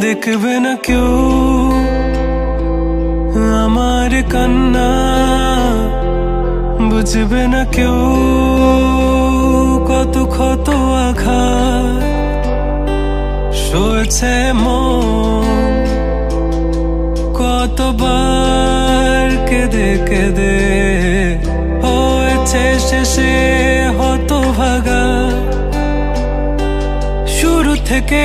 দেখবে না কেউ আমার কান্না বুঝবে না কেউ কত ক্ষত আঘাত সয়েছে কতবার কেঁদে কেঁদে হয়েছে শেষে হত ভাগা শুরু থেকে